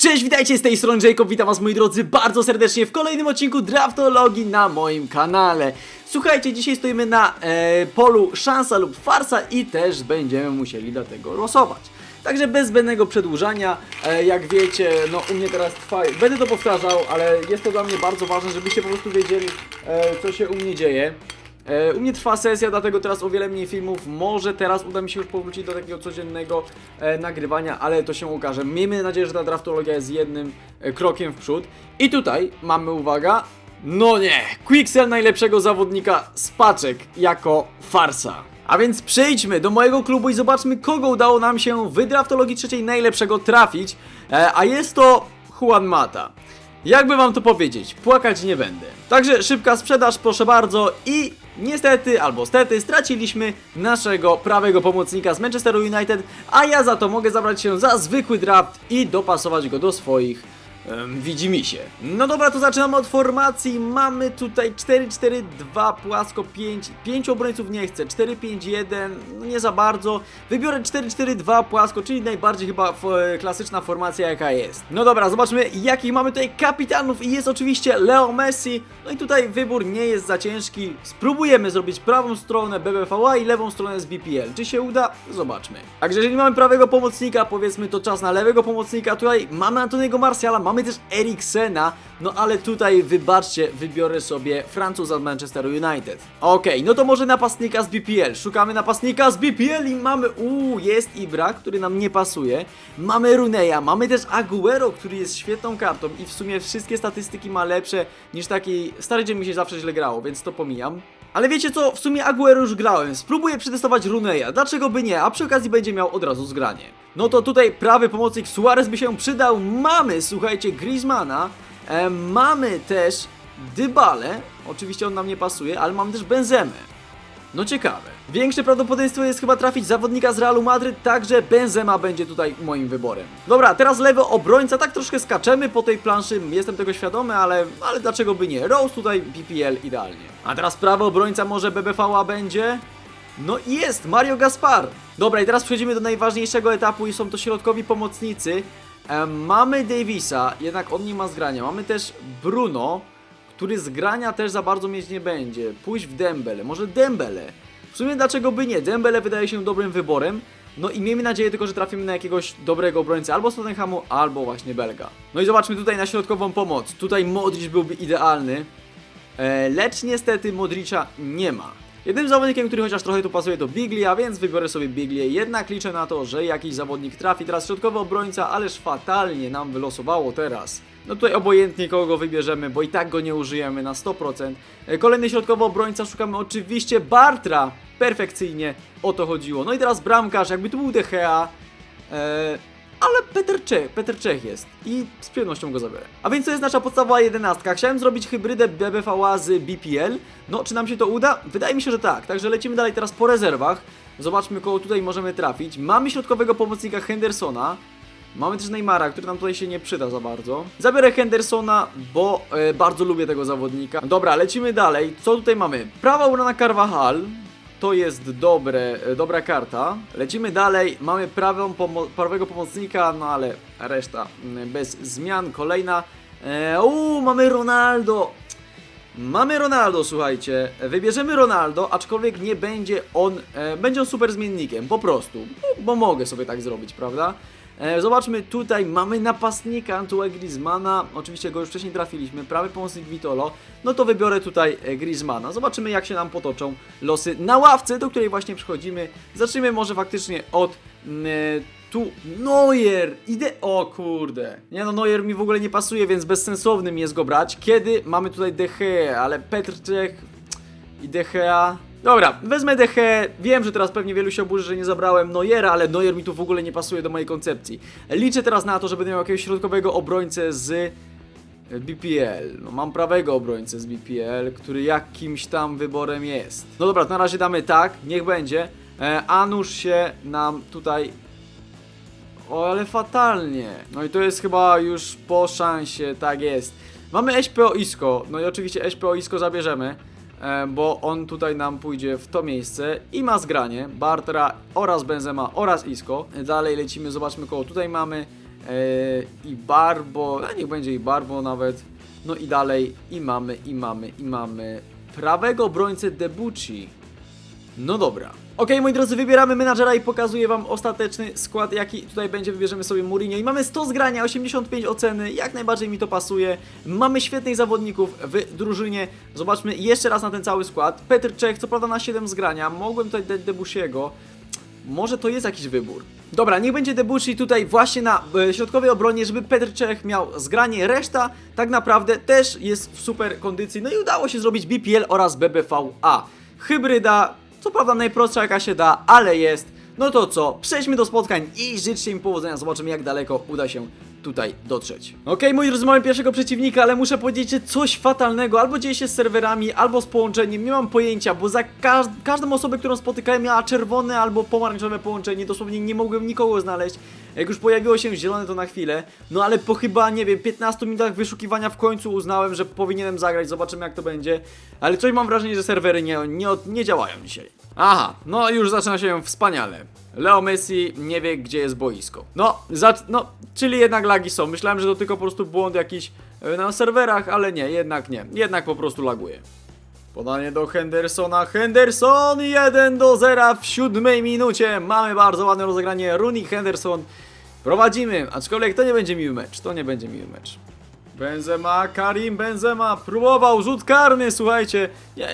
Cześć, witajcie z tej strony Jacob, witam was moi drodzy bardzo serdecznie w kolejnym odcinku Draftologii na moim kanale. Słuchajcie, dzisiaj stoimy na e, polu szansa lub farsa i też będziemy musieli dlatego losować. Także bez zbędnego przedłużania, e, jak wiecie, no u mnie teraz trwa, będę to powtarzał, ale jest to dla mnie bardzo ważne, żebyście po prostu wiedzieli, e, co się u mnie dzieje. E, U mnie trwa sesja, dlatego teraz o wiele mniej filmów. Może teraz uda mi się już powrócić do takiego codziennego e, nagrywania, ale to się okaże. Miejmy nadzieję, że ta draftologia jest jednym e, krokiem w przód. I tutaj mamy, uwaga, no nie, Quixel najlepszego zawodnika z paczek jako farsa. A więc przejdźmy do mojego klubu i zobaczmy, kogo udało nam się w draftologii trzeciej najlepszego trafić. A jest to Juan Mata. Jakby wam to powiedzieć, płakać nie będę. Także szybka sprzedaż, proszę bardzo i niestety, albo stety, straciliśmy naszego prawego pomocnika z Manchesteru United, a ja za to mogę zabrać się za zwykły draft i dopasować go do swoich um, widzi się. No dobra, to zaczynamy od formacji. Mamy tutaj 4-4-2, płasko 5, 5 obrońców nie chcę, 4-5-1, no nie za bardzo. Wybiorę 4-4-2 płasko, czyli najbardziej chyba klasyczna formacja jaka jest. No dobra, zobaczmy jakich mamy tutaj kapitanów i jest oczywiście Leo Messi. No i tutaj wybór nie jest za ciężki. Spróbujemy zrobić prawą stronę BBVA i lewą stronę z BPL. Czy się uda? Zobaczmy. Także jeżeli mamy prawego pomocnika, powiedzmy to czas na lewego pomocnika. Tutaj mamy Antoniego Martiala, mamy też Eriksena. No ale tutaj wybaczcie, wybiorę sobie Francuza z Manchesteru United. Okej, no to może napastnika z BPL. Szukamy napastnika z BPL i mamy, uuu, jest Ibra, który nam nie pasuje. Mamy Runeya, mamy też Aguero, który jest świetną kartą i w sumie wszystkie statystyki ma lepsze niż taki stary dzień mi się zawsze źle grało, więc to pomijam. Ale wiecie co, w sumie Aguero już grałem, spróbuję przetestować Runeya, dlaczego by nie, a przy okazji będzie miał od razu zgranie. No to tutaj prawy pomocnik Suarez by się przydał, mamy, słuchajcie, Griezmana, e, mamy też Dybale, oczywiście on nam nie pasuje, ale mamy też Benzemę. No ciekawe. Większe prawdopodobieństwo jest chyba trafić zawodnika z Realu Madryt, także Benzema będzie tutaj moim wyborem. Dobra, teraz lewy obrońca, tak troszkę skaczemy po tej planszy, jestem tego świadomy, ale, ale dlaczego by nie? Rose tutaj PPL idealnie. A teraz prawy obrońca może BBVA będzie? No i jest, Mario Gaspar. Dobra, i teraz przechodzimy do najważniejszego etapu i są to środkowi pomocnicy. Em, mamy Davisa, jednak on nie ma zgrania. Mamy też Bruno, który z grania też za bardzo mieć nie będzie. Pójść w Dembele, może Dembele. W sumie dlaczego by nie? Dembele wydaje się dobrym wyborem. No i miejmy nadzieję tylko, że trafimy na jakiegoś dobrego obrońcę albo z Tottenhamu, albo właśnie Belga. No i zobaczmy tutaj na środkową pomoc. Tutaj Modric byłby idealny. E, lecz niestety Modricza nie ma. Jednym zawodnikiem, który chociaż trochę tu pasuje to Bigli, a więc wybiorę sobie Biglię. Jednak liczę na to, że jakiś zawodnik trafi. Teraz środkowy obrońca, ależ fatalnie nam wylosowało teraz. No tutaj obojętnie kogo wybierzemy, bo i tak go nie użyjemy na 100%. E, Kolejny środkowy obrońca, szukamy oczywiście Bartra. Perfekcyjnie o to chodziło. No i teraz bramkarz, jakby tu był De Gea. E, ale Peter Czech, Peter Czech jest i z przyjemnością go zabiorę. A więc to jest nasza podstawowa jedenastka. Chciałem zrobić hybrydę BBVA z BPL. No, czy nam się to uda? Wydaje mi się, że tak. Także lecimy dalej teraz po rezerwach. Zobaczmy, kogo tutaj możemy trafić. Mamy środkowego pomocnika Hendersona. Mamy też Neymara, który nam tutaj się nie przyda za bardzo. Zabiorę Hendersona, bo e, bardzo lubię tego zawodnika. Dobra, lecimy dalej. Co tutaj mamy? Prawa obrona Carvajal. To jest dobre, e, dobra karta. Lecimy dalej. Mamy prawą pomo prawego pomocnika, no ale reszta mm, bez zmian. Kolejna. E, uuu, mamy Ronaldo. Mamy Ronaldo, słuchajcie. Wybierzemy Ronaldo, aczkolwiek nie będzie on. E, będzie on super zmiennikiem, po prostu. Bo, bo mogę sobie tak zrobić, prawda? E, zobaczmy, tutaj mamy napastnika Antoine Griezmana. Oczywiście go już wcześniej trafiliśmy. Prawy pomocnik Vitolo. No to wybiorę tutaj e, Griezmana. Zobaczymy, jak się nam potoczą losy na ławce, do której właśnie przychodzimy. Zacznijmy może faktycznie od. mm, e, tu Neuer, idę. O kurde. Nie no, Neuer mi w ogóle nie pasuje, więc bezsensownym jest go brać. Kiedy mamy tutaj Gea, ale Petr Czech i Gea. Dobra, wezmę De Gea. Wiem, że teraz pewnie wielu się oburzy, że nie zabrałem Neuera, ale Neuer mi tu w ogóle nie pasuje do mojej koncepcji. Liczę teraz na to, że będę miał jakiegoś środkowego obrońcę z BPL. No, mam prawego obrońcę z BPL, który jakimś tam wyborem jest. No dobra, na razie damy tak, niech będzie. E, a nuż się nam tutaj o, ale fatalnie. No i to jest chyba już po szansie, tak jest. Mamy SPO Isco, no i oczywiście SPO Isco zabierzemy, e, bo on tutaj nam pójdzie w to miejsce i ma zgranie. Bartra oraz Benzema oraz Isco. Dalej lecimy, zobaczmy koło tutaj mamy. i Barbo, a niech będzie i Barbo nawet. No i dalej, i mamy, i mamy, i mamy prawego obrońcę Debucci. No dobra. Okej, moi drodzy, wybieramy menadżera i pokazuję wam ostateczny skład, jaki tutaj będzie. Wybierzemy sobie Mourinho i mamy 100 zgrania, 85 oceny, jak najbardziej mi to pasuje. Mamy świetnych zawodników w drużynie. Zobaczmy jeszcze raz na ten cały skład. Petr Czech, co prawda na 7 zgrania, mogłem tutaj dać Debusiego. Może to jest jakiś wybór. Dobra, niech będzie Debucci tutaj właśnie na e, środkowej obronie, żeby Petr Czech miał zgranie. Reszta tak naprawdę też jest w super kondycji. No i udało się zrobić BPL oraz BBVA. Hybryda, co prawda najprostsza jaka się da, ale jest. No to co, przejdźmy do spotkań i życzcie im powodzenia. Zobaczymy jak daleko uda się tutaj dotrzeć. Okej, moi drodzy, mamy pierwszego przeciwnika, ale muszę powiedzieć, że coś fatalnego albo dzieje się z serwerami, albo z połączeniem, nie mam pojęcia, bo za każ każdą osobę, którą spotykałem miała czerwone albo pomarańczowe połączenie, dosłownie nie mogłem nikogo znaleźć. Jak już pojawiło się zielone to na chwilę, no ale po chyba, nie wiem, 15 minutach wyszukiwania w końcu uznałem, że powinienem zagrać, zobaczymy jak to będzie. Ale coś mam wrażenie, że serwery nie, nie, nie działają dzisiaj. Aha, no już zaczyna się wspaniale. Leo Messi nie wie, gdzie jest boisko. No, no, czyli jednak lagi są. Myślałem, że to tylko po prostu błąd jakiś e, na serwerach, ale nie, jednak nie. Jednak po prostu laguje. Podanie do Hendersona. Henderson 1 do 0 w siódmej minucie. Mamy bardzo ładne rozegranie. Rooney Henderson. Prowadzimy, aczkolwiek to nie będzie miły mecz. To nie będzie miły mecz. Benzema, Karim Benzema próbował rzut karny, słuchajcie. Nie,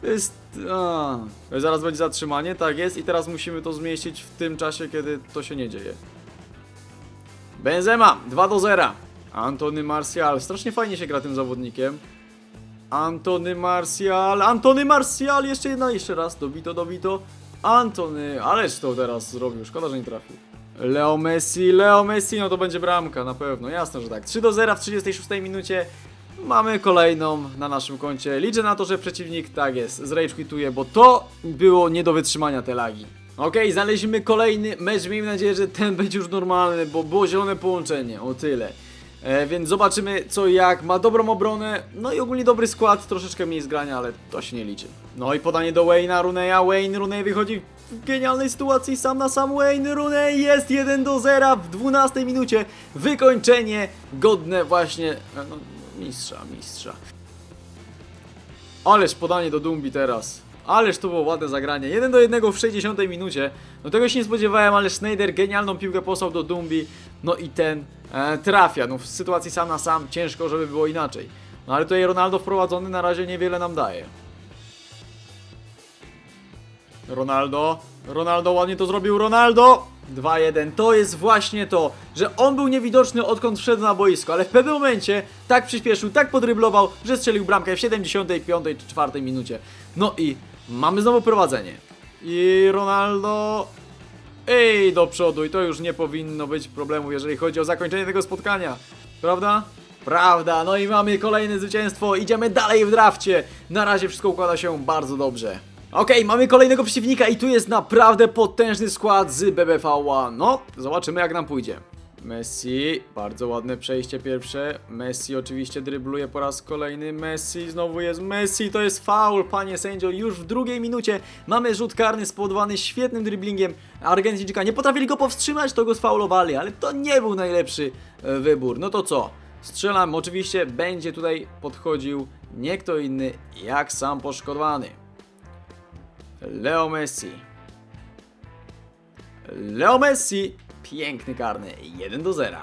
to jest. A, zaraz będzie zatrzymanie, tak jest, i teraz musimy to zmieścić w tym czasie, kiedy to się nie dzieje. Benzema 2 do 0. Antony Martial. Strasznie fajnie się gra tym zawodnikiem. Antony Martial. Antony Martial. Jeszcze jedna, jeszcze raz. Dobito, dobito. Antony. Ależ to teraz zrobił. Szkoda, że nie trafił. Leo Messi, Leo Messi, no to będzie bramka, na pewno, jasne, że tak. 3 do 0 w 36 minucie. Mamy kolejną na naszym koncie. Liczę na to, że przeciwnik, tak jest, zrage quituje, bo to było nie do wytrzymania te lagi. Okej, znaleźliśmy kolejny mecz, miejmy nadzieję, że ten będzie już normalny, bo było zielone połączenie, o tyle. E, więc zobaczymy co i jak, ma dobrą obronę, no i ogólnie dobry skład, troszeczkę mniej zgrania, ale to się nie liczy. No i podanie do Wayne'a Runeya, Wayne Rooney wychodzi w genialnej sytuacji, sam na sam Wayne Rooney jest 1 do 0 w 12 minucie, wykończenie godne właśnie, e, no, mistrza, mistrza. Ależ podanie do Dumbi teraz. Ależ to było ładne zagranie. 1 do 1 w 60 minucie. No tego się nie spodziewałem, ale Schneider genialną piłkę posłał do Dumbi. No i ten e, trafia. No w sytuacji sam na sam ciężko, żeby było inaczej. No ale tutaj Ronaldo wprowadzony na razie niewiele nam daje. Ronaldo. Ronaldo ładnie to zrobił. Ronaldo! 2-1. To jest właśnie to, że on był niewidoczny odkąd wszedł na boisko, ale w pewnym momencie tak przyspieszył, tak podryblował, że strzelił bramkę w 75 czy 4 minucie. No i mamy znowu prowadzenie. I Ronaldo. Ej, do przodu. I to już nie powinno być problemu, jeżeli chodzi o zakończenie tego spotkania. Prawda? Prawda. No i mamy kolejne zwycięstwo. Idziemy dalej w drafcie. Na razie wszystko układa się bardzo dobrze. Okej, mamy kolejnego przeciwnika i tu jest naprawdę potężny skład z BBVA. No, zobaczymy jak nam pójdzie. Messi, bardzo ładne przejście pierwsze. Messi oczywiście drybluje po raz kolejny. Messi, znowu jest Messi, to jest faul, panie sędzio. Już w drugiej minucie mamy rzut karny spowodowany świetnym dribblingiem Argentyńczyka. Nie potrafili go powstrzymać, to go sfaulowali, ale to nie był najlepszy e, wybór. No to co? Strzelam, oczywiście będzie tutaj podchodził nie kto inny jak sam poszkodowany. Leo Messi. Leo Messi. Piękny karny. 1 do 0.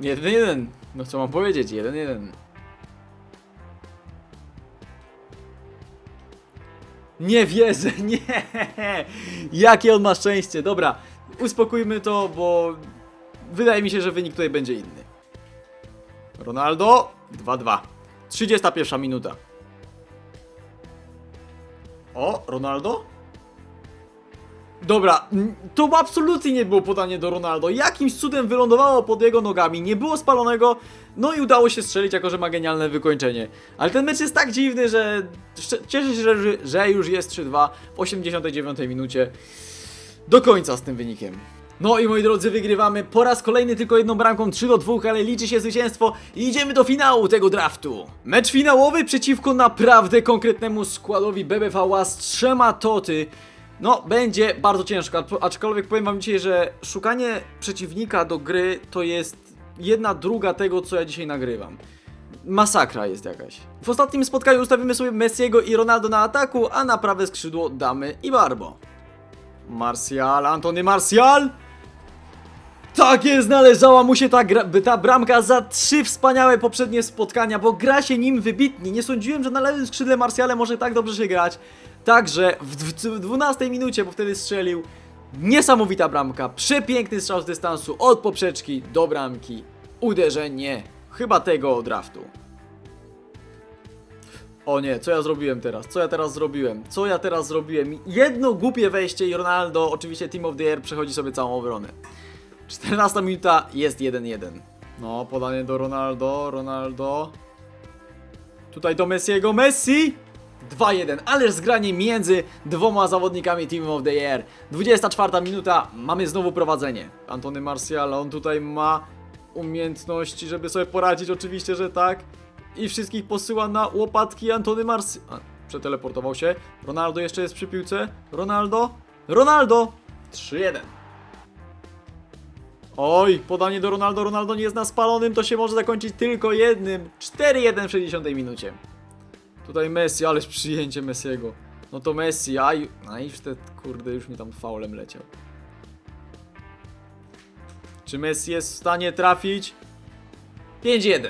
Jeden jeden. No co mam powiedzieć? Jeden jeden. Nie wierzę, nie! Jakie on ma szczęście. Dobra, uspokójmy to, bo wydaje mi się, że wynik tutaj będzie inny. Ronaldo 2-2. 31 minuta. O, Ronaldo? Dobra, to absolutnie nie było podanie do Ronaldo. Jakimś cudem wylądowało pod jego nogami, nie było spalonego, no i udało się strzelić, jako że ma genialne wykończenie. Ale ten mecz jest tak dziwny, że cieszę się, że już jest 3-2 w 89 minucie. Do końca z tym wynikiem. No i moi drodzy, wygrywamy po raz kolejny tylko jedną bramką 3 do 2, ale liczy się zwycięstwo i idziemy do finału tego draftu. Mecz finałowy przeciwko naprawdę konkretnemu składowi BBVA z trzema toty. No, będzie bardzo ciężko, acz- aczkolwiek powiem wam dzisiaj, że szukanie przeciwnika do gry to jest jedna druga tego, co ja dzisiaj nagrywam. Masakra jest jakaś. W ostatnim spotkaniu ustawimy sobie Messiego i Ronaldo na ataku, a na prawe skrzydło damy i Barbo. Martial, Antony Martial! Tak jest, należała mu się ta, gra, ta bramka za trzy wspaniałe poprzednie spotkania, bo gra się nim wybitnie. Nie sądziłem, że na lewym skrzydle Martiale może tak dobrze się grać. Także w, dw- w 12 minucie, bo wtedy strzelił, niesamowita bramka, przepiękny strzał z dystansu od poprzeczki do bramki. Uderzenie chyba tego draftu. O nie, co ja zrobiłem teraz? Co ja teraz zrobiłem? Co ja teraz zrobiłem? Jedno głupie wejście i Ronaldo, oczywiście Team of the Year, przechodzi sobie całą obronę. 14 minuta jest 1-1. No, podanie do Ronaldo, Ronaldo. Tutaj do Messiego, Messi! 2-1, ależ zgranie między dwoma zawodnikami Team of the Year. 24 minuta, mamy znowu prowadzenie. Antony Martial, on tutaj ma umiejętności, żeby sobie poradzić, oczywiście, że tak. I wszystkich posyła na łopatki Antony Martial. Przeteleportował się. Ronaldo jeszcze jest przy piłce. Ronaldo, Ronaldo! 3-1. Oj, podanie do Ronaldo, Ronaldo nie jest na spalonym, to się może zakończyć tylko jednym. 4-1 w 60 minucie. Tutaj Messi, ależ przyjęcie Messiego. No to Messi, a, ju- a już te, kurde, już mi tam faulem leciał. Czy Messi jest w stanie trafić? 5-1.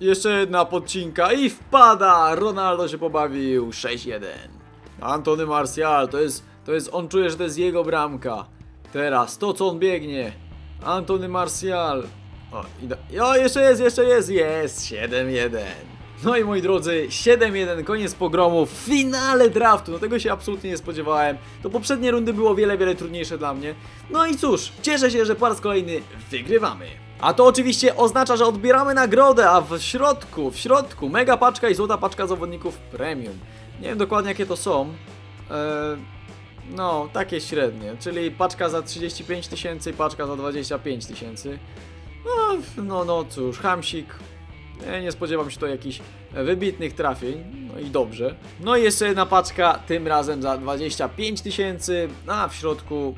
Jeszcze jedna podcinka i wpada! Ronaldo się pobawił. 6-1. Antony Martial, to jest, to jest, on czuje, że to jest jego bramka. Teraz, to co on biegnie. Antony Martial. O, i da, o jeszcze jest, jeszcze jest, jest, 7-1. No i moi drodzy, 7-1, koniec pogromu w finale draftu. No tego się absolutnie nie spodziewałem. To poprzednie rundy było wiele, wiele trudniejsze dla mnie. No i cóż, cieszę się, że po raz kolejny wygrywamy. A to oczywiście oznacza, że odbieramy nagrodę, a w środku, w środku mega paczka i złota paczka zawodników premium. Nie wiem dokładnie jakie to są. Eee, no, takie średnie, czyli paczka za 35 tysięcy paczka za 25 tysięcy. No, no, no cóż, hamsik. Nie spodziewam się tu jakichś wybitnych trafień, no i dobrze. No i jeszcze jedna paczka, tym razem za 25 tysięcy, a w środku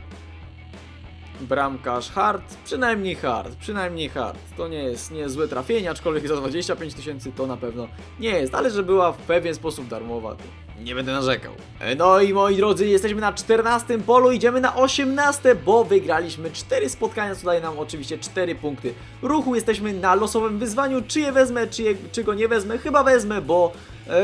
bramkarz hard, przynajmniej hard, przynajmniej hard. To nie jest niezłe trafienie, aczkolwiek za 25 tysięcy to na pewno nie jest, ale że była w pewien sposób darmowa, to nie będę narzekał. No i moi drodzy, jesteśmy na 14 polu, idziemy na 18, bo wygraliśmy 4 spotkania, co daje nam oczywiście 4 punkty ruchu. Jesteśmy na losowym wyzwaniu, czy je wezmę, czy, je, czy go nie wezmę, chyba wezmę, bo,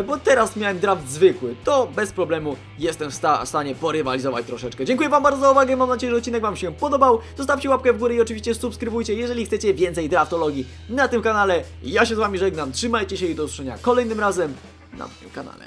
bo teraz miałem draft zwykły. To bez problemu jestem w, sta stanie porywalizować troszeczkę. Dziękuję Wam bardzo za uwagę, mam nadzieję, że odcinek Wam się podobał. Zostawcie łapkę w górę i oczywiście subskrybujcie, jeżeli chcecie więcej draftologii na tym kanale. Ja się z Wami żegnam, trzymajcie się i do usłyszenia kolejnym razem na moim kanale.